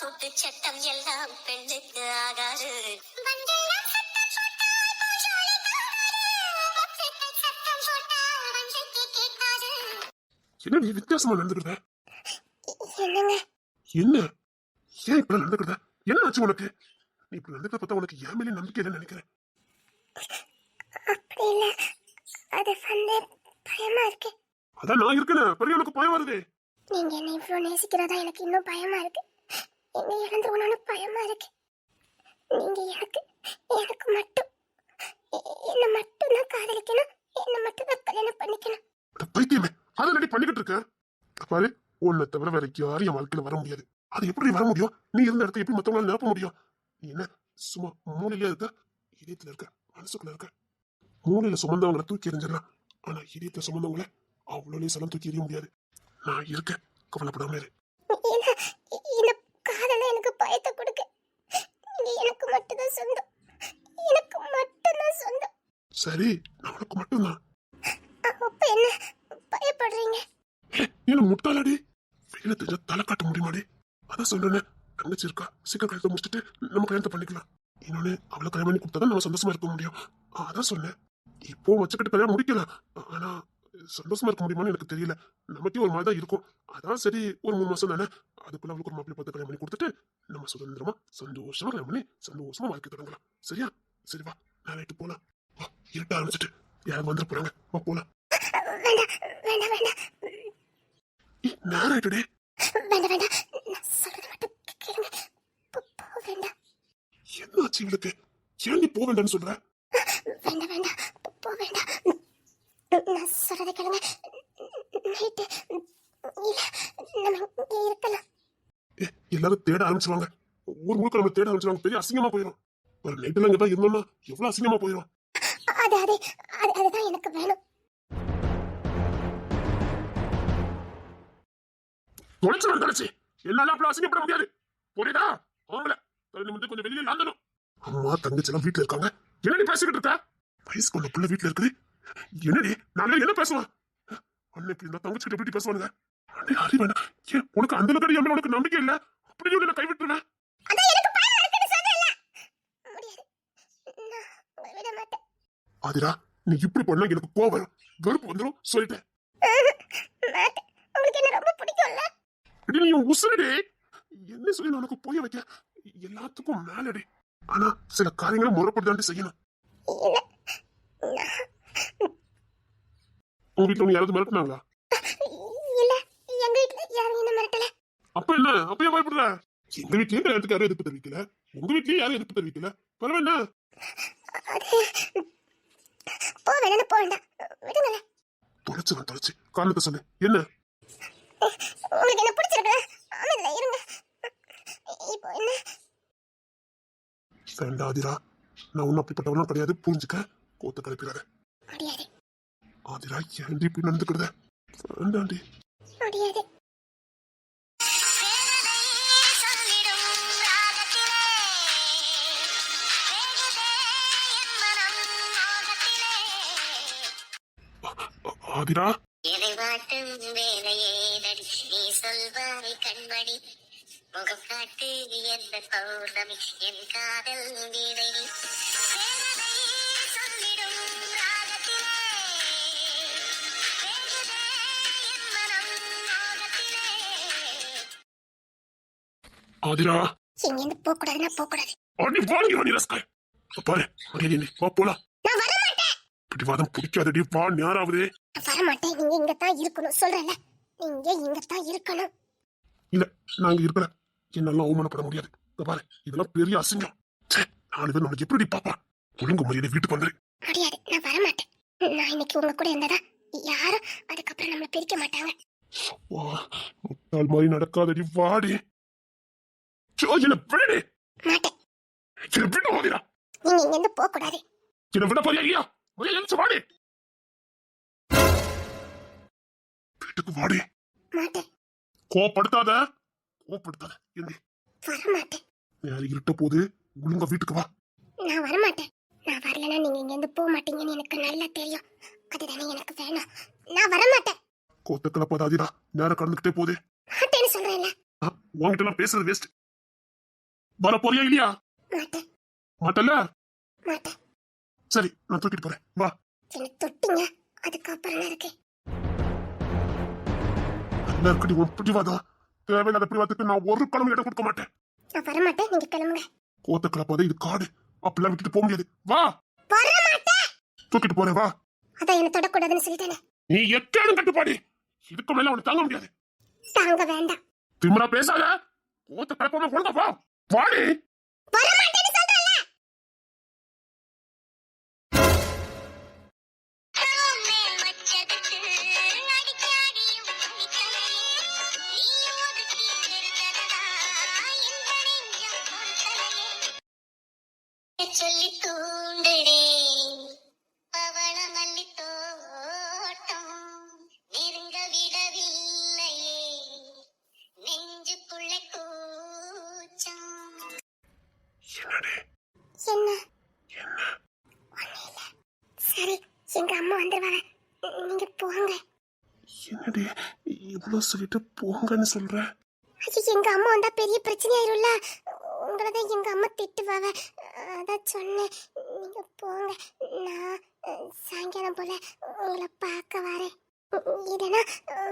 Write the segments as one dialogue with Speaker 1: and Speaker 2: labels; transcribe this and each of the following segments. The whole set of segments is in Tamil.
Speaker 1: சூட்டு சட்டம் எல்லாம் பெண்ணுக்கு ஆகாது.
Speaker 2: என்ன நீ வித்தியாசமா நடந்துக்கிறத
Speaker 3: என்னங்க?
Speaker 2: என்ன? ஏன் இப்படி நடந்துக்கிறத என்ன ஆச்சு உனக்கு? நீ இப்படி நடந்துக்கிறத பார்த்தா உனக்கு என் மேலே நம்பிக்கை இல்லைன்னு நினைக்கிறேன்.
Speaker 3: அது வந்து பயமா இருக்கு.
Speaker 2: அதான் நான் இருக்கேனே. பெரிய உனக்கு பயம் வருதே.
Speaker 3: நீங்க என்ன இவ்வளவு நேசிக்கிறதா எனக்கு இன்னும் பயமா இருக்கு. என்ன இழந்துருவணும்னு பயமா இருக்கு. நீங்க எனக்கு எனக்கு மட்டும் என்ன மட்டும் தான் காதலிக்கணும் என்ன மட்டும் தான் கல்யாணம் பண்ணிக்கணும்.
Speaker 2: பைத்தியமே அதை நடி பண்ணிக்கிட்டு இருக்க? பாரு உன்னை தவிர வேற யாரும் என் வாழ்க்கையில வர முடியாது. அது எப்படி வர முடியும்? நீ இருந்த இடத்த எப்படி மத்தவங்களால நிரப்ப முடியும்? என்ன சும்மா மூலையில இருக்க? இதயத்துல இருக்க மனசுக்குள்ள இருக்க? மூலையில சுமந்தவங்களை தூக்கி எறிஞ்சிடலாம். ஆனா இதயத்துல சுமந்தவங்களை அவ்வளோ சலம் தூக்கி எறிய முடியாது. நான் இருக்கேன். கவலைப்படாம இரு
Speaker 3: ஏன்னா இ- இந்த காதல எனக்கு பயத்தை கொடுக்க. நீங்க எனக்கு மட்டும்தான் சொந்தம். எனக்கு மட்டும்தான் சொந்தம்.
Speaker 2: சரி நான் உனக்கு மட்டும்தான்.
Speaker 3: அப்ப என்ன? பயப்படுறீங்க?
Speaker 2: என்ன முட்டாளாடி? வெளியில தெரிஞ்ச தலை காட்ட முடியுமாடி? அதான் சொல்றேன் தங்கச்சி இருக்கா? சீக்கிரம் கல்யாணத்தை முடிச்சுட்டு நம்ம கல்யாணத்தை பண்ணிக்கலாம். இன்னொன்னு அவளை கல்யாணம் பண்ணி கொடுத்தா நம்ம சந்தோஷமா இருக்க முடியும். அதான் சொன்னேன். இப்போ வச்சுக்கிட்டு கல்யாணம் முடிக்கலாம் ஆனா சந்தோஷமா இருக்க முடியுமான்னு எனக்கு தெரியல. நமக்கே ஒரு மாதிரி தான் இருக்கும். அதான் சரி ஒரு மூணு மாசம் தானே? அதுக்குள்ள அவளுக்கு ஒரு மாப்பிள்ளை பார்த்து கல்யாணம் பண்ணி கொடுத்துட்டு நம்ம சுதந்திரமா சந்தோஷமா கல்யாணம் பண்ணி சந்தோஷமா வாழ்க்கை தொடங்கலாம். சரியா? சரி வா நாளைக்கு போலாம். வா இருட்ட ஆரம்பிச்சிட்டு யாரும் வந்துட போறாங்க. வா போலாம். நேரம் ஆயிட்டுடே
Speaker 3: வேண்டாம் வேண்டாம் நான் சொல்றது மட்டும் கேளுங்க போக வேண்டாம்
Speaker 2: என்னாச்சு இவளுக்கு? ஏன் நீ போக வேண்டாம்னு சொல்ற?
Speaker 3: வேண்டாம் வேண்டாம் போக வேண்டாம் நான் சொல்றதை கேளுங்க. நைட்டு இல்ல நம்ம இருக்கலாம்.
Speaker 2: எல்லாரும் தேட ஆரம்பிச்சிருவாங்க. ஊர் முழுக்க நம்ம தேட ஆரம்பிச்சிருவாங்க. பெரிய அசிங்கமா போயிடும் ஒரு நைட்டுல இங்க தான் இருந்தோம்னா எவ்வளவு அசிங்கமா போயிடும்
Speaker 3: அது அது அது அதுதான் எனக்கு வேணும்.
Speaker 2: தொலைச்சிடும் தொலைச்சி என்னால அவ்வளவு அசிங்கப்பட முடியாது. புரியுதா? அவங்கள வந்து கொஞ்சம் வெளியில லாந்தணும். அம்மா தங்கச்சி எல்லாம் வீட்டுல இருக்காங்க. என்னடி பேசிக்கிட்டு இருக்க? வயசுக்குள்ள புள்ள வீட்டுல இருக்குது. என்னடி? நாங்க என்ன பேசுவான் அன்னைக்கு இந்த தங்கச்சி கிட்ட எப்படி பேசுவானுங்க? அண்ணே அறிவேன் ஏன் உனக்கு அந்த அளவுக்கு என் உனக்கு நம்பிக்கை இல்ல? அப்படி சொல்லி நான் கைவிட்டுருவேன்.
Speaker 3: நான்
Speaker 2: ஆதிரா நீ இப்படி பண்ணா எனக்கு கோவம் வெறுப்பு வந்துடும் சொல்லிட்டேன்.
Speaker 3: என்ன
Speaker 2: அடி நீ உசுரடி. என்ன சொல்லி நான் உனக்கு புரிய வைக்க எல்லாத்துக்கும் மேலடி. ஆனா சில காரியங்களை முறைப்பட்டு செய்யணும். உங்க வீட்டுல உன்னை யாராவது மிரட்டினாங்களா?
Speaker 3: இல்ல எங்க வீட்ல யாரும் என்ன மிரட்டல?
Speaker 2: அப்ப என்ன? அப்பயே பயப்படுற? எங்க வீட்லயும் கல்யாணத்துக்கு யாரும் எதிர்ப்பு தெரிவிக்கல. உங்க வீட்லயும் யாரும் எதிர்ப்பு தெரிவிக்கல. பரவாயில்ல
Speaker 3: அது போ வேணாம் போ வேண்டாம் விடுங்களேன்
Speaker 2: தொலைச்சு நான் தொலைச்சு காரணத்தை சொல்லு. என்ன?
Speaker 3: உங்களுக்கு என்ன பிடிச்சிருக்கு அமைதியா இருங்க. இப்போ என்ன?
Speaker 2: வேண்டாம் ஆதிரா. நான் ஒன்னும் அப்படிப்பட்டவனும் கிடையாது. புரிஞ்சுக்க. கோத்த கலப்பிடாத
Speaker 3: முடியாது
Speaker 2: ஆதிரா ஏன்டி இப்படி நடந்துக்கிறத வேண்டாண்டி.
Speaker 3: முடியாது.
Speaker 2: ஆதிரா?
Speaker 1: எதை வாட்டும் வேலையே நடி நீ சொல்வாய் கண்மணி. முகம் காட்டு எந்த பௌர்ணமி என் காதல் வீணை.
Speaker 2: ஆதிரா.
Speaker 3: இங்கிருந்து போக கூடாதுன்னா போக கூடாது
Speaker 2: அடி வாங்கி வாணி ரஸ்காய் பாரு மரியாதை இல்லை வா போலாம்.
Speaker 3: நான் வர மாட்டேன்
Speaker 2: பிடிவாதம் பிடிக்காதடி வா நேராவது.
Speaker 3: வர மாட்டேன் நீங்க இங்க தான் இருக்கணும். சொல்றேன்ல. நீங்க இங்க தான் இருக்கணும்.
Speaker 2: இல்ல நாங்க இருக்கிற என்னால அவமானப்பட முடியாது. பாரு இதெல்லாம் பெரிய அசிங்கம். நாலு பேர் நம்மளுக்கு எப்படி பாப்பா? ஒழுங்கு மரியாதை வீட்டுக்கு வந்துரு.
Speaker 3: முடியாது நான் வர மாட்டேன் நான் இன்னைக்கு உங்க கூட இருந்ததா யாரும் அதுக்கப்புறம் நம்மள பிரிக்க மாட்டாங்க.
Speaker 2: வா முட்டாள் மாதிரி நடக்காதடி வாடி. சோ என்ன விடடி
Speaker 3: மாட்டேன்.
Speaker 2: என்ன விட போகிறா
Speaker 3: நீங்க இங்க இருந்து போக கூடாது
Speaker 2: என்ன விட போறியா இல்லையா எழுந்து வாடி. வீட்டுக்கு வாடி.
Speaker 3: மாட்டேன்.
Speaker 2: கோப்படுத்தாத கோப்படுத்தாத என்ன
Speaker 3: வர மாட்டேன்
Speaker 2: யாரு இருட்ட போது ஒழுங்கா வீட்டுக்கு வா.
Speaker 3: நான் வர மாட்டேன் நான் வரலன்னா நீங்க இங்க இருந்து போக மாட்டீங்கன்னு எனக்கு நல்லா தெரியும். அதுதானே எனக்கு வேணும். நான் வர மாட்டேன்
Speaker 2: கோத்த கலப்பாதாதிரா நேரம் கடந்துகிட்டே போதே.
Speaker 3: மாட்டேன்னு சொல்றேன்ல.
Speaker 2: உங்ககிட்ட நான் பேசுறது வேஸ்ட் வர போறியா இல்லையா?
Speaker 3: மாட்டேன்.
Speaker 2: மாட்டல?
Speaker 3: மாட்டேன்.
Speaker 2: சரி நான் தூக்கிட்டு போறேன். வா.
Speaker 3: தொட்டிங்க. அதுக்கப்புறம் இருக்கு?
Speaker 2: நல்லா இருக்கடி உன் பிடிவாதம். தேவையில்லாத பிடிவாதத்துக்கு நான் ஒரு கிழமை இடம் கொடுக்க மாட்டேன்.
Speaker 3: நான் வரமாட்டேன். நீங்க கிளம்புங்க.
Speaker 2: கோத்த கிளப்பாத இது காடு. அப்படிலாம் விட்டுட்டு போக முடியாது. வா.
Speaker 3: வரமாட்டேன்.
Speaker 2: தூக்கிட்டு போறேன் வா.
Speaker 3: அதான் என்ன தொடக்கூடாதுன்னு சொல்லிட்டேனே.
Speaker 2: நீ எக்கேடும் கட்டுப்பாடு. இதுக்கு மேல அவனை தாங்க முடியாது.
Speaker 3: தாங்க வேண்டாம்.
Speaker 2: திமிரா பேசாத. கோத்த கிளப்பாம ஒழுங்கா வா. வாடி என்னடி இவ்வளவு சொல்லிட்டு போங்கன்னு சொல்ற.
Speaker 3: எங்க அம்மா வந்தா பெரிய பிரச்சனை ஆயிரும்ல உங்களை தான் எங்க அம்மா திட்டுவாவ. அதான் சொன்னேன். நீங்க போங்க. நான் சாயங்காலம் போல உங்களை பார்க்க வரேன். இல்லைன்னா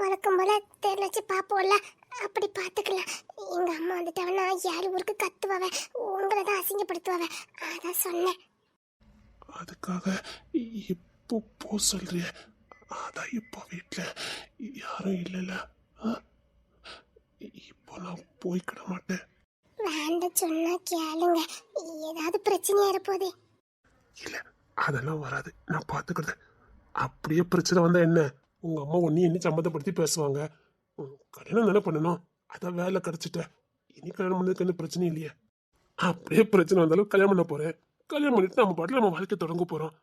Speaker 3: வழக்கம் போல தேர்ல வச்சு பார்ப்போம்ல. அப்படி பார்த்துக்கலாம். எங்க அம்மா வந்துட்டாங்கன்னா யார் ஊருக்கு கத்துவாவ? உங்களை தான் அசிங்கப்படுத்துவாவ. அதான் சொன்னேன்.
Speaker 2: அதுக்காக இப்போ போ சொல்றிய. அதான் இப்போ வீட்டுல யாரும் இல்லைல்ல? இப்போ நான் போய்க்கிட மாட்டேன்.
Speaker 3: வேண்டாம் சொன்னா கேளுங்க. ஏதாவது பிரச்சனையா இருப்போதே.
Speaker 2: இல்ல அதெல்லாம் வராது. நான் பாத்துக்கிறது அப்படியே பிரச்சனை வந்தா என்ன? உங்க அம்மா ஒன்னி என்ன சம்மந்தப்படுத்தி பேசுவாங்க. கல்யாணம் தானே பண்ணணும்? அதான் வேலை கிடைச்சிட்ட இனி கல்யாணம் பண்ணதுக்கு என்ன பிரச்சனை இல்லையே? அப்படியே பிரச்சனை வந்தாலும் கல்யாணம் பண்ண போறேன். கல்யாணம் பண்ணிட்டு நம்ம பாட்டில் நம்ம வாழ்க்கை தொடங்க போறோம்.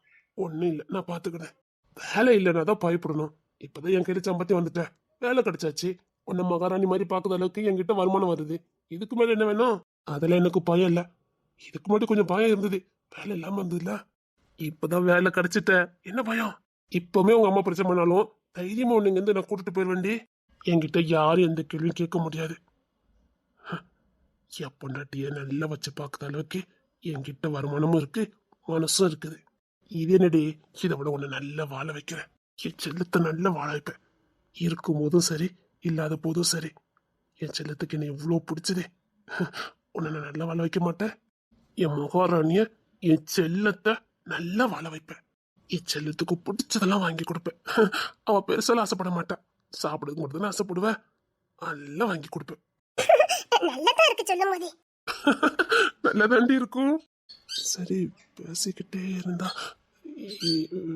Speaker 2: ஒன்றும் இல்லை நான் பாத்துக்கிறேன். வேலை இல்லைன்னா தான் பயப்படணும். இப்பதான் என் கையில சம்பத்தி வந்துட்டேன். வேலை கிடைச்சாச்சு. உன்னை மகாராணி மாதிரி பார்க்குற அளவுக்கு என்கிட்ட வருமானம் வருது. இதுக்கு மேல என்ன வேணும்? அதெல்லாம் எனக்கு பயம் இல்லை. இதுக்கு மட்டும் கொஞ்சம் பயம் இருந்தது. வேலை இல்லாம இருந்ததுல இப்பதான் வேலை கிடைச்சிட்ட என்ன பயம்? இப்பவுமே உங்க அம்மா பிரச்சனை பண்ணாலும் தைரியமா உன்னை இருந்து நான் கூட்டிட்டு போயிருவேண்டி என்கிட்ட யாரும் எந்த கேள்வியும் கேட்க முடியாது. ஹ, என் நல்லா வச்சு பார்க்குற அளவுக்கு என்கிட்ட வருமானமும் இருக்கு மனசும் இருக்குது. இது என்னடி இதை விட உன்னை நல்லா வாழ வைக்கிறேன். என் செல்லத்தை நல்லா வாழ வைப்பேன். இருக்கும் போதும் சரி இல்லாத போதும் சரி. என் செல்லத்துக்கு என்னை இவ்வளோ பிடிச்சது. உன்னை நான் நல்லா வாழ வைக்க மாட்டேன். என் முகாராணிய என் செல்லத்தை நல்லா வாழ வைப்பேன். என் செல்லத்துக்கு பிடிச்சதெல்லாம் வாங்கி கொடுப்பேன். அவ பெருசாலாம் ஆசைப்பட மாட்டான் சாப்பிடுறது மட்டும் தான் ஆசைப்படுவேன் நல்லா வாங்கி கொடுப்பேன்.
Speaker 3: நல்லதா இருக்கு சொல்லும் போதே.
Speaker 2: நல்லா தாண்டி இருக்கும். சரி பேசிக்கிட்டே இருந்தா.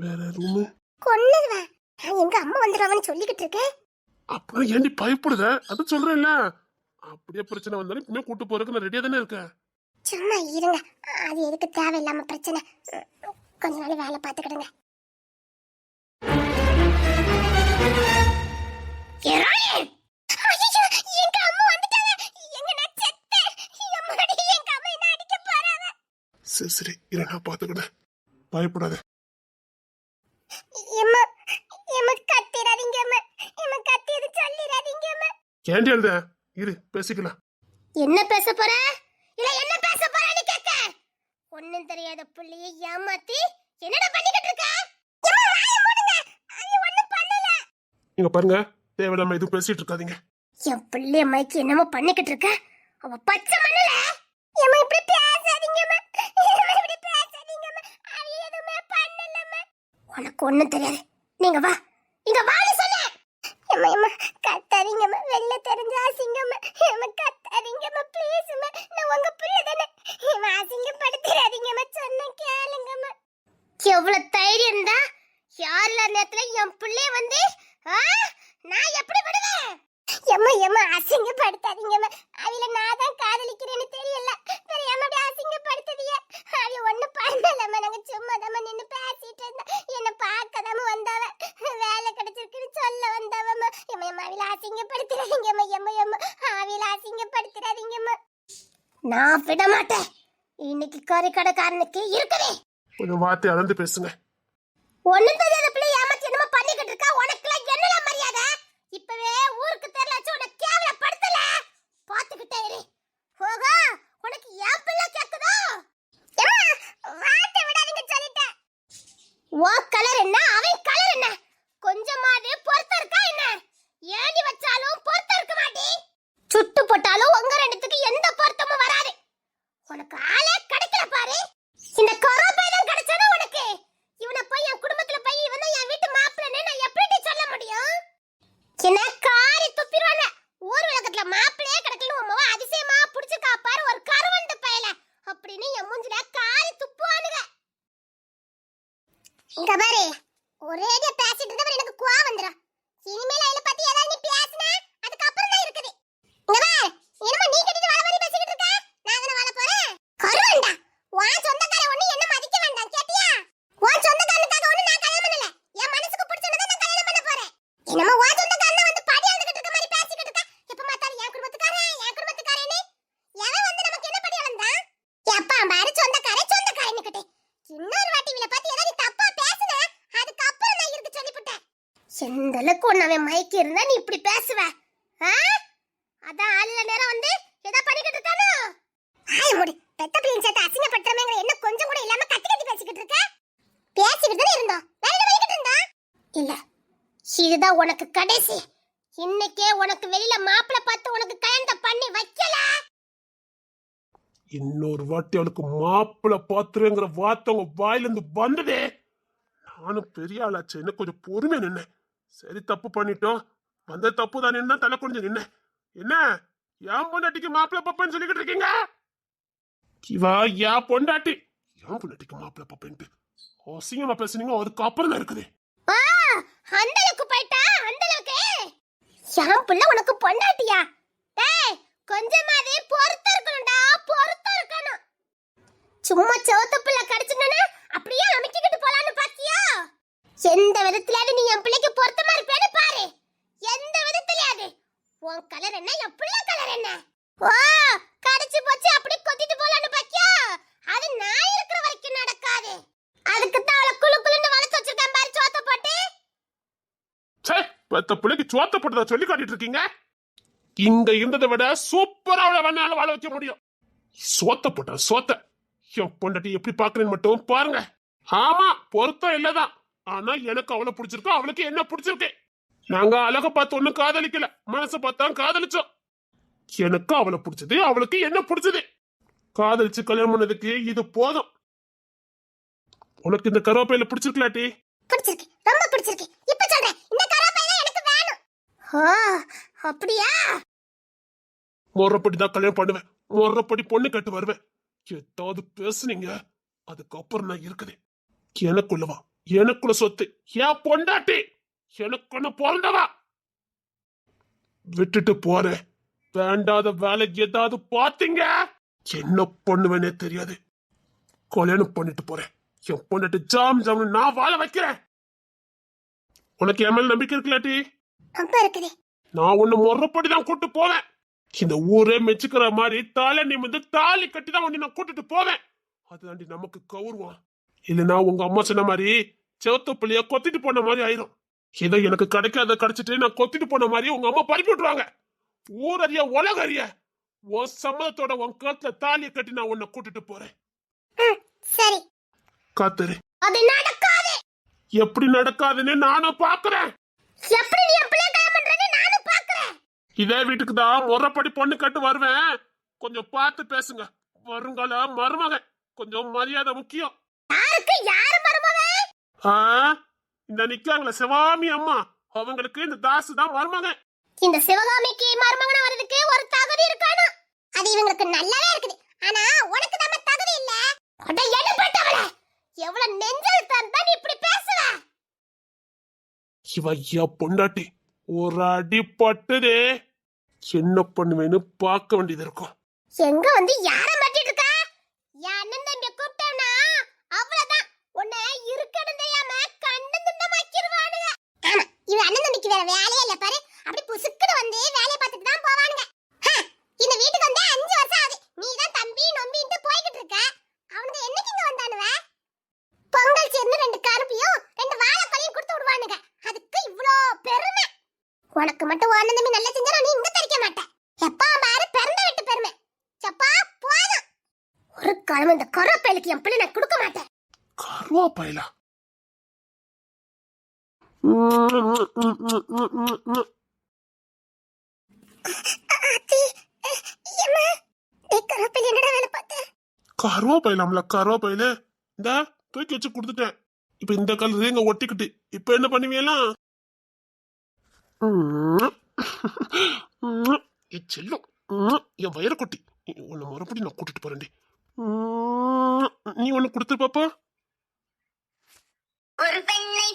Speaker 2: வேற ரூமு
Speaker 3: கொன்னுடுவேன் நான் எங்க அம்மா வந்துடுவாங்கன்னு சொல்லிக்கிட்டு இருக்கேன்
Speaker 2: அப்புறம் ஏண்டி பயப்படுத? அது சொல்றேன்ல அப்படியே பிரச்சனை வந்தாலும் இப்பவுமே கூட்டு போறதுக்கு நான் ரெடியா தானே இருக்கேன்.
Speaker 3: சும்மா இருங்க. அது எதுக்கு தேவையில்லாம பிரச்சனை. கொஞ்ச நாள் வேலை பார்த்துக்கிடுங்க ஐயையோ, எங்க அம்மா வந்துட்டாங்க. எங்க நான் செத்தேன். எம்மாடி, எங்க அம்மா என்ன அடிக்க போறாங்க.
Speaker 2: சரி சரி. இரு நான் பாத்துக்கிட்டேன் பயப்படாத. ஏண்டி எழுத இரு பேசிக்கலாம்.
Speaker 3: என்ன பேச போற? இல்ல என்ன பேச போறன்னு கேக்க? ஒண்ணும் தெரியாத புள்ளைய ஏமாத்தி என்னடா பண்ணிக்கிட்டு இருக்க.
Speaker 2: இங்க பாருங்க தேவையில்லாம எதுவும் பேசிட்டு இருக்காதீங்க.
Speaker 3: என் பிள்ளைய மைக்கு என்னமோ பண்ணிக்கிட்டு இருக்க? அவ பச்சை மண்ணல? ஏமா இப்படி பேசாதீங்கம்மா ஏம்மா இப்படி பேசாதீங்கம்மா அவ எதுவுமே பண்ணலம்மா உனக்கு ஒண்ணும் தெரியாது. நீங்க வா. இங்க வான்னு சொன்னேன் ஏம்மா ஏம்மா கத்தாதீங்கம்மா. வெளில தெரிஞ்ச அசிங்கம்மா. ஏம்மா கத்தாதீங்கம்மா. ப்ளீஸ்ம்மா நான் உங்க பிள்ளை தானே. ஏம்மா அசிங்கப்படுத்திடாதீங்கம்மா. சொன்ன கேளுங்கம்மா. எவ்வளவு தைரியம் தான் யார் இல்லாத நேரத்துல என் பிள்ளைய வந்து ஆ? நான் எப்படி விடுவேன்? எம்மா எம்மா அசிங்கப்படுத்தாதீங்கம்மா அவில நான் தான் காதலிக்கிறேன்னு தெரியல. தெரியாம அப்படி அசிங்கப்படுத்துதிய? அவி ஒண்ணு பண்ணலம்மா. நாங்க சும்மா தான் நின்னு பேசிட்டு இருந்தோம் என்ன பார்க்கதாம வந்தாவ. வேலை கிடைச்சிருக்குன்னு சொல்ல வந்தவம்மா. எம்மா எம்மா அவில அசிங்கப்படுத்துறாதீங்கம்மா எம்மா எம்மா அவில அசிங்கப்படுத்துறாதீங்கம்மா நான் விட மாட்டேன். இன்னைக்கு கறி கடைக்காரனுக்கு இருக்குதே
Speaker 2: கொஞ்சம் வார்த்தை அளந்து பேசுங்க.
Speaker 3: ஒண்ணும் தெரியாத பிள்ளை ஏமாத்தி என்னமோ பண்ணிக்கிட்டு இருக்கா உனக்குலாம் என்னடா மரியாதை இப்பவே ஊருக்கு தெரியலாச்சு உன்னை கேவலப்படுத்தல பாத்துக்கிட்டே இரு போகோ உனக்கு என்ன காரி துப்பிடுவாங்க ஊர் உலகத்துல மாப்பிள்ளையே கிடக்கல உன் மவ அதிசயமா புடிச்சுக்கா பாரு ஒரு கருவண்டு பயல அப்படின்னு என் மூஞ்சில காரி துப்புவானுங்க இங்க பாரு ஒரேடியா பேசிட்டு இருந்தவர் எனக்கு குவா வந்துடும் இனிமேல் அவளை பத்தி ஏதாவது நீ பேசின அதுக்கு அப்புறம் தான் இருக்குது இங்க பாரு என்னமா நீ கட்டிட்டு வள மாதிரி பேசிக்கிட்டு இருக்க நான் தானே வாழ போறேன் கருவண்டா உன் சொந்தக்கார ஒண்ணு என்ன மதிக்க வேண்டாம் கேட்டியா உன் சொந்தக்காரனுக்காக ஒண்ணு நான் கல்யாணம் பண்ணல என் மனசுக்கு பிடிச்சதை நான் கல்யாணம் பண்ண போறேன் என்னமோ உன் சொந்தக்காரன வந்து படி அழுதுகிட்டு இருக்க மாதிரி பேசிக்கிட்டு இருக்க எப்ப பார்த்தாலும் என் குடும்பத்துக்காரன் என் குடும்பத்துக்காரனே எவன் வந்து நமக்கு என்ன படி அளந்தான் எப்பா பாரு சொந்தக்காரன் சொந்தக்காரன் கிட்டே இன்னொரு வாட்டி இவளை பத்தி ஏதாவது தப்பா பேசுன அதுக்கு அப்புறம் நான் இருக்கு சொல்லிவிட்டேன் எந்த அளவுக்கு உன்னவன் மயக்கி இருந்தா நீ இப்படி பேசுவ. ஆ? அதான் ஆளுல நேரம் வந்து ஏதோ பண்ணிக்கிட்டு இருக்கானோ? ஆய் முடி பெத்த பிள்ளைங்க சேர்த்து அசிங்கப்படுத்துறமேங்கிற என்ன கொஞ்சம் கூட இல்லாம கத்தி கத்தி பேசிக்கிட்டு இருக்க. பேசிக்கிட்டு தானே இருந்தோம். வேற என்ன பண்ணிக்கிட்டு இருந்தா? இல்ல இதுதான் உனக்கு கடைசி. இன்னைக்கே உனக்கு வெளியில மாப்பிள்ள பார்த்து உனக்கு கல்யாணத்தை பண்ணி வைக்கல.
Speaker 2: இன்னொரு வாட்டி அவளுக்கு மாப்பிள்ள பாத்துருங்கிற வார்த்தை உங்க வாயிலிருந்து வந்ததே. நானும் பெரிய ஆளாச்சு என்ன கொஞ்சம் பொறுமையா நின்னேன் சரி தப்பு பண்ணிட்டோம். வந்த தப்பு தானே தான் தலை குனிஞ்சு நின்ன என்ன? என் பொண்டாட்டிக்கு மாப்பிள்ள பப்பன்னு சொல்லிக்கிட்டு இருக்கீங்க? இவா என் பொண்டாட்டி. என் பொண்டாட்டிக்கு மாப்பிள்ள பப்பன்ட்டு. அசிங்கமா பேசுனீங்க அதுக்கு அப்புறம் தான் இருக்குது.
Speaker 3: ஆ அந்த அளவுக்கு போயிட்டா? அந்த அளவுக்கு என் புள்ள உனக்கு பொண்டாட்டியா? டேய் கொஞ்சமாவது பொறுத்து இருக்கணும்டா பொறுத்து இருக்கணும். சும்மா சோத்த புள்ள கடிச்சுனா அப்படியே அமைக்கிட்டு போலான்னு பாத்தியா எந்த விதத்திலாவது நீ என் பிள்ளைக்கு பொருத்தமா இருப்பேன்னு பாரு. எந்த விதத்திலாவது. உன் கலர் என்ன? என் பிள்ளை கலர் என்ன? ஓ கடிச்சு போச்சு அப்படி கொத்திட்டு போலான்னு பாக்கியா? அது நான் இருக்கிற வரைக்கும் நடக்காது. அதுக்கு தான் அவளை குழு குழுன்னு வளர்த்து வச்சிருக்கேன் பாரு சோத்த போட்டு.
Speaker 2: சே பெத்த பிள்ளைக்கு சோத்த போட்டதா சொல்லி காட்டிட்டு இருக்கீங்க? இங்க இருந்ததை விட சூப்பரா அவளை வேணால வாழ வைக்க முடியும். சோத்த போட்ட சோத்த. என் பொண்டாட்டி எப்படி பாக்குறேன்னு மட்டும் பாருங்க. ஆமா பொருத்தம் இல்லதான். ஆனா எனக்கு அவளை பிடிச்சிருக்கு அவளுக்கு என்ன பிடிச்சிருக்கு? நாங்க அழக பார்த்து ஒண்ணும் காதலிக்கல. மனசை பார்த்தா காதலிச்சோம். எனக்கு அவளை பிடிச்சது அவளுக்கு என்ன பிடிச்சது? காதலிச்சு கல்யாணம் பண்ணதுக்கு இது போதும். உனக்கு இந்த கருவேப்பில பிடிச்சிருக்கலாட்டி
Speaker 3: பிடிச்சிருக்கு ரொம்ப பிடிச்சிருக்கு. இப்ப சொல்றேன் இந்த கராப்பையில எனக்கு வேணும். ஓ அப்படியா?
Speaker 2: முறைப்படி தான் கல்யாணம் பண்ணுவேன். முறைப்படி பொண்ணு கட்டு வருவேன். ஏதாவது பேசுனீங்க அதுக்கப்புறம் நான் இருக்குது. எனக்குள்ளவா? எனக்குள்ள சொத்து. ஏன் பொண்டாட்டி? எனக்குன்னு பிறந்தவா? விட்டுட்டு போறேன் வேண்டாத வேலை ஏதாவது பாத்தீங்க என்ன பண்ணுவேனே தெரியாது. கல்யாணம் பண்ணிட்டு போறேன் என் பொண்டாட்டி ஜாம் ஜாம்னு நான் வாழ வைக்கிறேன். உனக்கு என் மேல நம்பிக்கை இருக்கலாட்டி நான் உன்னை முறைப்படி தான் கூட்டு போவேன். இந்த ஊரே மெச்சுக்கிற மாதிரி தாலை நிமிந்து தாலி கட்டி தான் உன்னை நான் கூட்டிட்டு போவேன். அதுதாண்டி நமக்கு கௌரவம். இல்லைன்னா உங்க அம்மா சொன்ன மாதிரி செவத்த பிள்ளைய கொத்திட்டு போன மாதிரி ஆயிரும். ஏதோ எனக்கு கிடைக்காத கிடைச்சிட்டு நான் கொத்திட்டு போன மாதிரி உங்க அம்மா பறிப்பு விட்டுருவாங்க ஊர் அறிய உலக அறிய உன் சம்மதத்தோட உன் கழுத்துல தாலியை கட்டி நான் உன்னை கூட்டிட்டு போறேன்.
Speaker 3: சரி.
Speaker 2: காத்துரு.
Speaker 3: அது நடக்காது.
Speaker 2: எப்படி நடக்காதுன்னு நானும் பாக்குறேன்.
Speaker 3: எப்படி நீ பிள்ளைய கல்யாணம் நானும் பாக்குறேன்.
Speaker 2: இதே வீட்டுக்கு தான் முறைப்படி பொண்ணு கட்டு வருவேன். கொஞ்சம் பார்த்து பேசுங்க. வருங்கால மருமகன். கொஞ்சம் மரியாதை முக்கியம்.
Speaker 3: யாருக்கு யாரு
Speaker 2: ஆ இந்த நிக்காங்களே சிவாமி அம்மா. அவங்களுக்கு இந்த தாசு தான் மருமகன்.
Speaker 3: இந்த சிவகாமிக்கு மருமகனா வர்றதுக்கு ஒரு தகுதி இருக்கானா? அது இவங்களுக்கு நல்லாவே இருக்குது. ஆனா உனக்கு நம்ம தகுதி இல்ல. அட எடுப்பட்டவளே எவ்வளவு நெஞ்சல் தந்தா நீ இப்படி பேசுவ?
Speaker 2: இவ ஐயா பொண்டாட்டி. ஒரு அடி பட்டுதே என்ன பண்ணுவேன்னு பார்க்க வேண்டியது இருக்கும்.
Speaker 3: எங்க வந்து யார மாட்டிட்டு இருக்கா என் அண்ணன் தம்பி கூப்பிட்டா அவ்வளவுதான் உன்னை இருக்கணும் தெரியாம கண்ணு துண்டமாக்கிடுவானுங்க ஆமா இவன் அண்ணன் தம்பிக்கு வேற வேலையே இல்ல பாரு அப்படி புசுக்குன்னு வந்து வேலையை பார்த்துட்டு தான் போவானுங்க ஹ, இந்த வீட்டுக்கு வந்து அஞ்சு வருஷம் ஆகுது நீ தான் தம்பி நொம்பின்ட்டு போய்கிட்டு இருக்க அவனுங்க என்னைக்கு இங்க வந்தானுவ பொங்கல் சேர்ந்து ரெண்டு கருப்பியும் ரெண்டு வாழைப்பழையும் கொடுத்து விடுவானுங்க அதுக்கு இவ்ளோ பெருமை உனக்கு மட்டும் அண்ணன் தம்பி நல்லா செஞ்சா நீ இங்க தரிக்க மாட்டேன். எப்பா பாரு பிறந்த வீட்டு பெருமை. சப்பா போதும். ஒரு கிழமை இந்த கருவேப்பிலைக்கு என் பிள்ளை நான் கொடுக்க மாட்டேன். கருவேப்பிலை என்னடா வேலை பார்த்த?
Speaker 2: கருவா பயலாம்ல கருவா பயல இந்த தூக்கி வச்சு கொடுத்துட்டேன். இப்ப இந்த கலர் எங்க ஒட்டிக்கிட்டு. இப்ப என்ன பண்ணுவீங்களாம் உம். உம். என் செல்லம் உம். என் வயரக்குட்டி உன்னை மறுபடியும் நான் கூட்டிட்டு போறேன்டி. நீ ஒண்ணு கொடுத்து பாப்பா
Speaker 1: ஒரு பெண்ணை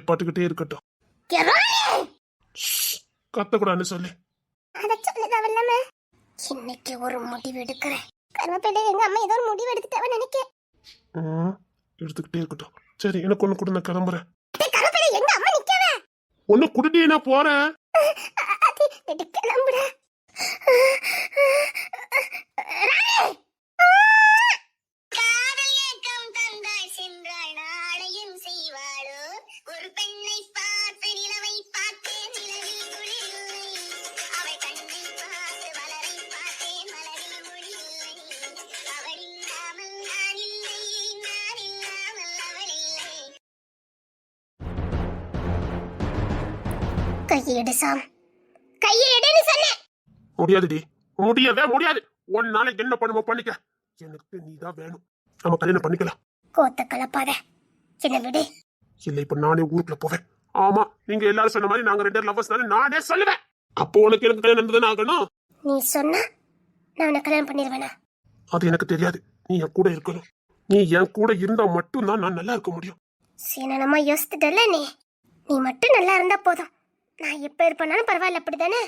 Speaker 2: பாட்டுக்கிட்டே இருக்கட்டும் கத்தக்கூடாதுன்னு சொல்லு
Speaker 3: அதை சொல்லதான் இல்லாம இன்னைக்கு ஒரு முடிவு எடுக்கிறேன் கருவேப்பிலை எங்க அம்மா ஏதோ ஒரு முடிவு எடுத்துட்டாவ நினைக்க.
Speaker 2: எடுத்துக்கிட்டே இருக்கட்டும் சரி எனக்கு ஒண்ணு கொடு நான் கிளம்புறேன்
Speaker 3: கருவேப்பிலை எங்க அம்மா நிக்கவே
Speaker 2: ஒண்ணு குடுடி நான் போறேன்
Speaker 3: அது எடு சாம். கையை எடுன்னு சொன்னேன்.
Speaker 2: முடியாதுடி. முடியவே முடியாது. ஒரு நாளைக்கு என்ன பண்ணுமோ பண்ணிக்க. எனக்கு நீதான் வேணும். நம்ம கல்யாணம் பண்ணிக்கலாம்.
Speaker 3: கோத்த கலப்பாத. என்ன விடு.
Speaker 2: இல்ல இப்ப நானே ஊருக்குள்ள போவேன். ஆமா நீங்க எல்லாரும் சொன்ன மாதிரி நாங்க ரெண்டு லவ்வர்ஸ் நானே சொல்லுவேன். அப்போ உனக்கு எனக்கு கல்யாணம் நடந்ததுன்னு ஆகணும்?
Speaker 3: நீ சொன்னா நான் உன்னை கல்யாணம் பண்ணிடுவேனா
Speaker 2: அது எனக்கு தெரியாது. நீ என் கூட இருக்கணும். நீ என் கூட இருந்தா மட்டும்தான் நான் நல்லா இருக்க முடியும்.
Speaker 3: சீனனமா யோசித்துட்டல நீ? நீ மட்டும் நல்லா இருந்தா போதும். நான் எப்ப இருப்பேனாலும் பரவாயில்ல அப்படிதானே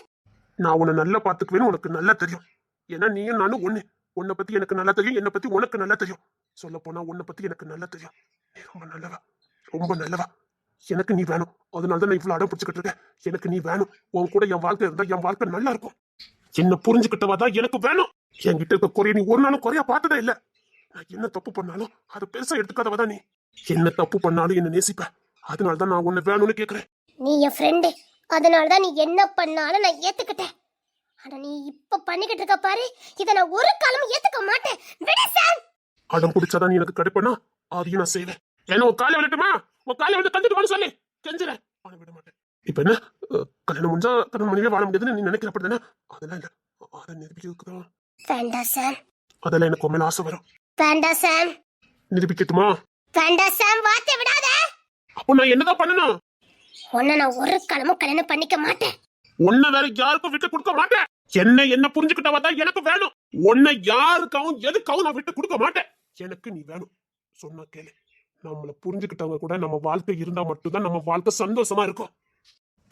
Speaker 2: நான் உன்னை நல்லா பாத்துக்குவேன்னு உனக்கு நல்லா தெரியும். ஏன்னா நீயும் நானும் ஒண்ணு. உன்னை பத்தி எனக்கு நல்லா தெரியும் என்னை பத்தி உனக்கு நல்லா தெரியும். சொல்ல போனா உன்னை பத்தி எனக்கு நல்லா தெரியும். நீ ரொம்ப நல்லவா? ரொம்ப நல்லவா? எனக்கு நீ வேணும். அதனால தான் நான் இவ்வளவு அடம் பிடிச்சிக்கிட்டு இருக்கேன். எனக்கு நீ வேணும். உன் கூட என் வாழ்க்கை இருந்தா என் வாழ்க்கை நல்லா இருக்கும். என்ன புரிஞ்சுக்கிட்டவா தான் எனக்கு வேணும். என்கிட்ட இருக்க குறைய நீ ஒரு நாளும் குறையா பார்த்ததே இல்ல. நான் என்ன தப்பு பண்ணாலும் அதை பெருசா எடுத்துக்காதவா தான் நீ. என்ன தப்பு பண்ணாலும் என்ன நேசிப்ப. அதனால தான் நான் உன்னை வேணும்னு கேக்குறேன்.
Speaker 3: நீ என் ஃப்ரெண்டு அதனால தான் நீ என்ன பண்ணாலும் நான் ஏத்துக்கிட்டேன். ஆனா நீ இப்ப பண்ணிக்கிட்டு இருக்க பாரு இத நான் ஒரு காலமும் ஏத்துக்க மாட்டேன். விடு சாம்
Speaker 2: அடம் பிடிச்சாதான் நீ எனக்கு கிடைப்பனா? அதையும் நான் செய்வேன். ஏன்னா உன் காலை விடட்டுமா? உன் காலை விட்டு கஞ்சிட்டு வான்னு சொல்லி. கெஞ்சுறேன் அவனை விட மாட்டேன். இப்ப என்ன? கல்யாணம் முடிஞ்சா கல்யாணம் மனைவியே வாழ முடியாதுன்னு நீ நினைக்கிற அப்படிதானே அதெல்லாம் இல்ல. அதை நிரூபிக்கிறதுக்கு
Speaker 3: வேண்டாம் சாம்
Speaker 2: அதெல்லாம் எனக்கு உண்மையில ஆசை வரும்.
Speaker 3: வேண்டாம் சாம்
Speaker 2: நிரூபிக்கட்டுமா?
Speaker 3: வேண்டாம் சாம் வார்த்தை விடாத.
Speaker 2: அப்போ நான் என்னதான் பண்ணணும்?
Speaker 3: உன்ன நான் ஒரு காலமும் கல்யாணம் பண்ணிக்க மாட்டேன்.
Speaker 2: உன்னை வேற யாருக்கும் விட்டு கொடுக்க மாட்டேன். என்ன என்ன புரிஞ்சுக்கிட்டவா தான் எனக்கு வேணும். உன்னை யாருக்காவும் எதுக்காவும் நான் விட்டு கொடுக்க மாட்டேன். எனக்கு நீ வேணும். சொன்னா கேளு. நம்மள புரிஞ்சுக்கிட்டவங்க கூட நம்ம வாழ்க்கை இருந்தா மட்டும்தான் நம்ம வாழ்க்கை சந்தோஷமா இருக்கும்.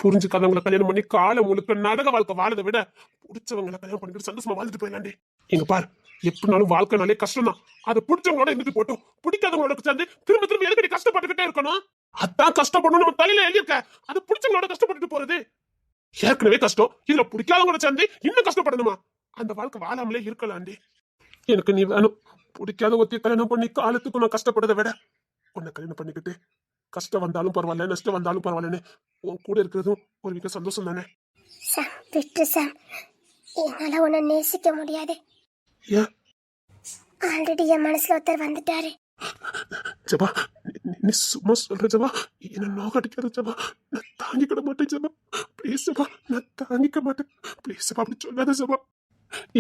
Speaker 2: புரிஞ்சுக்காதவங்களை கல்யாணம் பண்ணி காலம் முழுக்க நரக வாழ்க்கை வாழதை விட பிடிச்சவங்களை கல்யாணம் பண்ணிட்டு சந்தோஷமா வாழ்ந்துட்டு போயிடலாண்டே. எங்க பாரு எப்படினாலும் வாழ்க்கைனாலே கஷ்டம் தான் அதை பிடிச்சவங்களோட இருந்துட்டு போட்டோம். பிடிக்காதவங்களோட சேர்ந்து திரும்ப திரும்ப எதுக்கடி கஷ்டப்பட்டுக்கிட்டே இருக்கணும்? அதான் கஷ்டப்படணும் நம்ம தலையில எழுதியிருக்க. அது பிடிச்சவங்களோட கஷ்டப்பட்டுட்டு போறது. ஏற்கனவே கஷ்டம். இதுல பிடிக்காதவங்களோட சேர்ந்து இன்னும் கஷ்டப்படணுமா? அந்த வாழ்க்கை வாழாமலே இருக்கலாண்டி எனக்கு நீ வேணும். பிடிக்காத ஒத்தி கல்யாணம் பண்ணி காலத்துக்கு நான் கஷ்டப்படுறதை விட உன்னை கல்யாணம் பண்ணிக்கிட்டு கஷ்டம் வந்தாலும் பரவாயில்ல நஷ்டம் வந்தாலும் பரவாயில்லன்னு உன் கூட இருக்கிறதும் ஒரு மிக சந்தோஷம் தானே?
Speaker 3: சாம் விட்டு சாம் என்னால உன்னை நேசிக்க முடியாது.
Speaker 2: ஏன்?
Speaker 3: ஆல்ரெடி என் மனசுல ஒருத்தர் வந்துட்டாரு.
Speaker 2: ஜபா நீ- சும்மா சொல்ற ஜபா என்ன நோக அடிக்காத ஜபா நான் தாங்கிக்கிட மாட்டேன் ஜபா ப்ளீஸ் ஜபா நான் தாங்கிக்க மாட்டேன் ப்ளீஸ் ஜபா அப்படி சொல்லாத ஜபா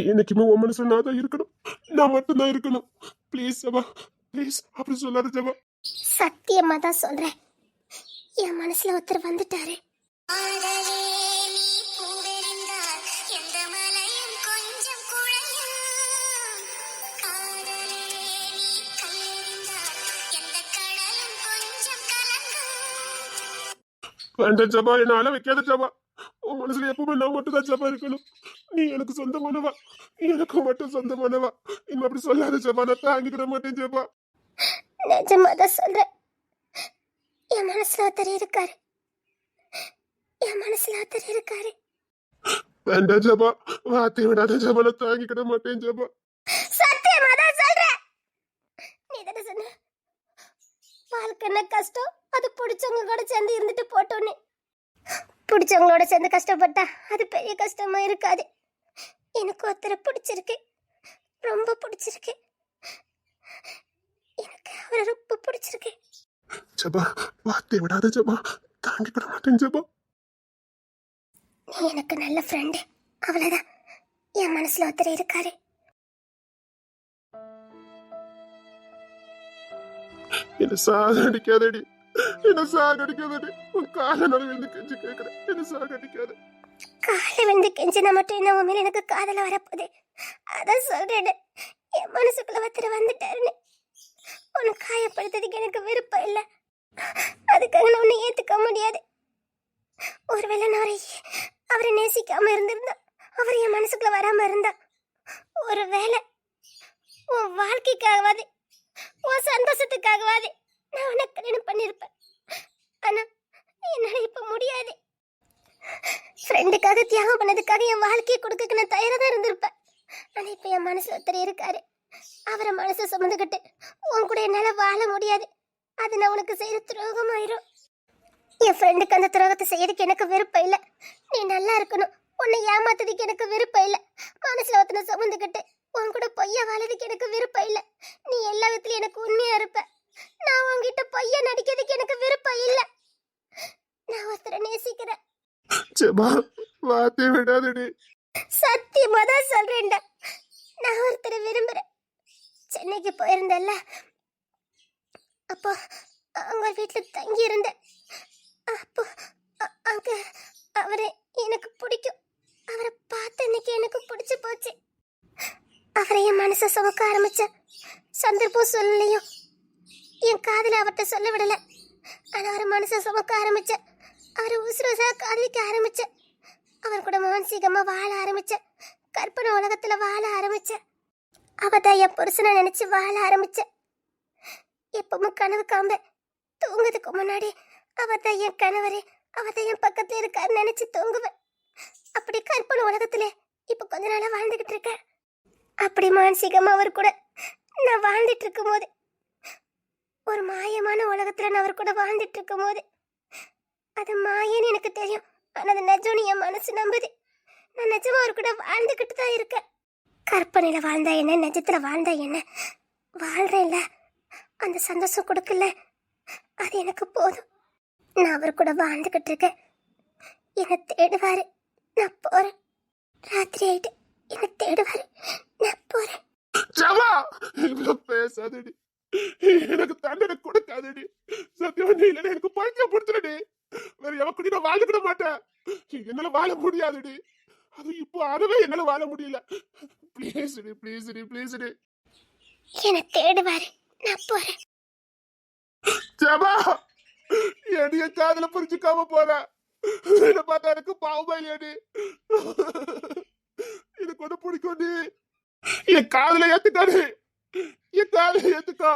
Speaker 2: என்னைக்குமே உன் மனசுல நான் தான் இருக்கணும் நான் மட்டும்தான் இருக்கணும் ப்ளீஸ் ஜபா ப்ளீஸ் அப்படி சொல்லாத ஜபா
Speaker 3: சத்தியமா தான் சொல்றேன் என் மனசுல ஒருத்தர் வந்துட்டாரு
Speaker 2: வேண்டாம் ஜபா என்ன அழ வைக்காத ஜபா. உன் மனசுல எப்பவுமே நான் மட்டும் தான் ஜபா இருக்கணும். நீ எனக்கு சொந்தமானவா? நீ எனக்கு மட்டும் சொந்தமானவா? இன்னும் அப்படி சொல்லாத ஜபா நான் தாங்கிக்கிட மாட்டேன் ஜபா.
Speaker 3: நிஜமா தான் சொல்றேன். என் மனசுல ஒருத்தர் இருக்காரு. என் மனசுல ஒருத்தர் இருக்காரு.
Speaker 2: வேண்டாம் ஜபா வார்த்தை விடாத ஜபா நான் தாங்கிக்கிட மாட்டேன் ஜபா.
Speaker 3: சத்தியமா தான் சொல்றேன். நீ தானே சொன்ன? வாழ்க்கை என்ன கஷ்டம்? அது பிடிச்சவங்க கூட சேர்ந்து இருந்துட்டு போட்டோன்னு பிடிச்சவங்களோட சேர்ந்து கஷ்டப்பட்டா அது பெரிய கஷ்டமா இருக்காது. எனக்கு ஒருத்தரை பிடிச்சிருக்கு. ரொம்ப பிடிச்சிருக்கு. எனக்கு அவரை ரொம்ப பிடிச்சிருக்கு.
Speaker 2: ஜபா வார்த்தை விடாத ஜபா. தாங்கிக்கிட மாட்டேன் ஜபா.
Speaker 3: நீ எனக்கு நல்ல ஃப்ரெண்டு அவ்வளவுதான். என் மனசுல ஒருத்தர் இருக்காரு.
Speaker 2: என்ன சாகடிக்காதடி என்ன சாகடிக்காதடி உன் கால நடுவில் கெஞ்சி கேட்கிறேன் என்ன சாகடிக்காத
Speaker 3: காலை வந்து கெஞ்சினா மட்டும் என்ன உண்மையில எனக்கு காதல வரப்போகுது அதான் சொல்றேன் என் மனசுக்குள்ள ஒருத்தர் வந்துட்டாருன்னு உன்னை காயப்படுத்துறதுக்கு எனக்கு விருப்பம் இல்லை அதுக்காக நான் உன்னை ஏத்துக்க முடியாது ஒருவேளை நான் அவரை அவரை நேசிக்காம இருந்திருந்தா அவர் என் மனசுக்குள்ள வராம இருந்தா ஒருவேளை உன் வாழ்க்கைக்காகவாது உன் சந்தோஷத்துக்காகவாது நான் உன்னை கல்யாணம் பண்ணியிருப்பேன் ஆனா என்னால இப்ப முடியாது. ஃப்ரெண்டுக்காக தியாகம் பண்ணதுக்காக என் வாழ்க்கையை கொடுக்க நான் தயாராக தான் இருந்திருப்பேன். ஆனால் இப்போ என் மனசில் ஒருத்தர் இருக்காரு. அவரை மனசை சுமந்துக்கிட்டு உன் கூட என்னால் வாழ முடியாது. அது நான் உனக்கு செய்கிற துரோகம் ஆயிரும் என் ஃப்ரெண்டுக்கு அந்த துரோகத்தை செய்யறதுக்கு எனக்கு விருப்பம் இல்லை. நீ நல்லா இருக்கணும். உன்னை ஏமாத்ததுக்கு எனக்கு விருப்பம் இல்லை. மனசில் ஒருத்தனை சுமந்துக்கிட்டு உன் கூட பொய்யா வாழறதுக்கு எனக்கு விருப்பம் இல்லை. நீ எல்லா விதத்துலயும் எனக்கு உண்மையா இருப்ப. நான் உன்கிட்ட பொய்யா நடிக்கிறதுக்கு எனக்கு விருப்பம் இல்லை. நான் ஒருத்தரை நேசிக்கிறேன்.
Speaker 2: ஜபா வார்த்தை விடாதடி.
Speaker 3: சத்தியமா தான் சொல்றேன்டா. நான் ஒருத்தரை விரும்புறேன். சென்னைக்கு போயிருந்தேன்ல. அப்போ அவங்க வீட்டில் தங்கி இருந்தேன் அப்போ அ- அங்க அவரை எனக்கு பிடிக்கும். அவரை பார்த்த அன்னைக்கு எனக்கு பிடிச்சு போச்சு. அவரை என் மனசை சுமக்க ஆரம்பிச்சேன் சந்தர்ப்பம் சொல்லலையும் என் காதல அவர்கிட்ட சொல்ல விடல. ஆனால் அவரை மனசை சுமக்க ஆரம்பிச்சேன் அவரை உசுறு காதலிக்க ஆரம்பிச்சேன் அவர் கூட மானசீகமா வாழ ஆரம்பிச்சேன் கற்பனை உலகத்துல வாழ ஆரம்பிச்சேன் அவதான் என் புருஷனை நினைச்சு வாழ ஆரம்பிச்சேன் எப்பவும் கனவு காம்ப தூங்குறதுக்கு முன்னாடி அவதான் என் கணவரே அவதான் என் பக்கத்துல இருக்காரு நினைச்சு தூங்குவேன் அப்படி கற்பனை உலகத்துல இப்ப கொஞ்ச நாளா வாழ்ந்துகிட்டு இருக்கேன் அப்படி மானசீகமா அவர் கூட நான் வாழ்ந்துட்டு இருக்கும் போது ஒரு மாயமான உலகத்துல நான் அவர் கூட வாழ்ந்துட்டு இருக்கும் போது அது மாயன்னு எனக்கு தெரியும். ஆனா அது நிஜம்னு என் மனசு நம்புது. நான் நிஜமா அவர் கூட வாழ்ந்துகிட்டு தான் இருக்கேன். கற்பனையில வாழ்ந்தா என்ன நிஜத்தில் வாழ்ந்தா என்ன? வாழ்றேன்ல. அந்த சந்தோஷம் கொடுக்கல. அது எனக்கு போதும். நான் அவர் கூட வாழ்ந்துகிட்டு இருக்கேன். என்னை தேடுவாரு. நான் போறேன். ராத்திரி ஆயிட்டு என்னை தேடுவாரு. நான் போறேன்
Speaker 2: ஜபா இவ்வளவு பேசாதடி. எனக்கு தண்டனை கொடுக்காதடி. சத்தியமா நீ இல்லைன்னா எனக்கு பைத்தியம் பிடிச்சிடடி வேற எவ கூட நான் வாழ்ந்துக்கிட மாட்டேன். என்னால வாழ முடியாதுடி. அது இப்போ அதுவே என்னால வாழ முடியல. ப்ளீஸ் டி ப்ளீஸ் டி ப்ளீஸ் டி.
Speaker 3: என்னை தேடுவாரு. நான் போறேன்.
Speaker 2: என்னைய காதல புரிஞ்சுக்காம போற. என்ன பார்த்தா எனக்கு பாவமா இல்லையாடி. எனக்கு ஒண்ணு பிடிக்கும் நீ என் காதல ஏத்துக்காரு என் காதல ஏத்துக்கோ.